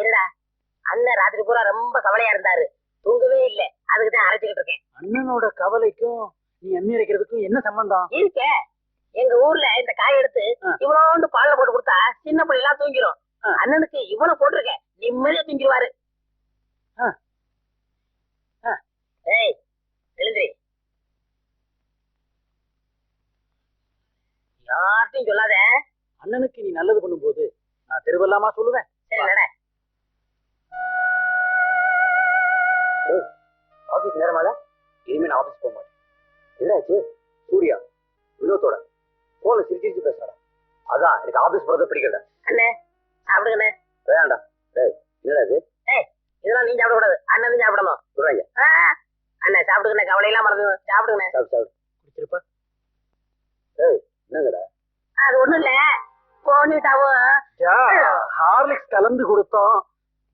இல்லடா அண்ணன் ராத்திரி பூரா ரொம்ப கவலையா இருந்தாரு. தூங்கவே இல்ல. அதுக்கு தான் அரைச்சுக்கிட்டு இருக்கேன். அண்ணனோட கவலைக்கும் நீ எண்ணி அரைக்கிறதுக்கும் என்ன சம்பந்தம்? இருக்க. எங்க ஊர்ல இந்த காய் எடுத்து. இவ்வளோண்டு பால்ல போட்டு கொடுத்தா சின்ன பிள்ளை எல்லாம் தூங்கிரும். அண்ணனுக்கு இவ்வளவு போட்டிருக்கேன். நிம்மதியா தூங்கிடுவாரு. ஏய் எழுந்திரி. யார்ட்டையும் சொல்லாத. அண்ணனுக்கு நீ நல்லது பண்ணும்போது நான் தெருவெல்லாமா சொல்லுவேன்? சரி ஆபீஸ் நேரமால இனிமே நான் ஆபீஸ் போக மாட்டேன். என்னாச்சு? சூர்யா வினோத்தோட போன்ல சிரிச்சு சிரிச்சு பேசுறா அதான் எனக்கு ஆபீஸ் போறத பிடிக்கல. அண்ணே சாப்பிடுங்கண்ணே. வேண்டாம் டேய் என்னடா இது? இதெல்லாம் நீ சாப்பிடக்கூடாது. அண்ணன் தான் சாப்பிடணும். சொல்றாங்க ஆ, அண்ணே சாப்பிடுங்கண்ணே. கவலையெல்லாம் மறந்து சாப்பிடுங்கண்ணே. சாப்பிடு சாப்பிடு. குடிச்சிருப்பா? ஏய் என்னங்கடா? அது ஒண்ணும் இல்ல. போனிட்டாவும் ஹார்லிக்ஸ் கலந்து கொடுத்தோம்.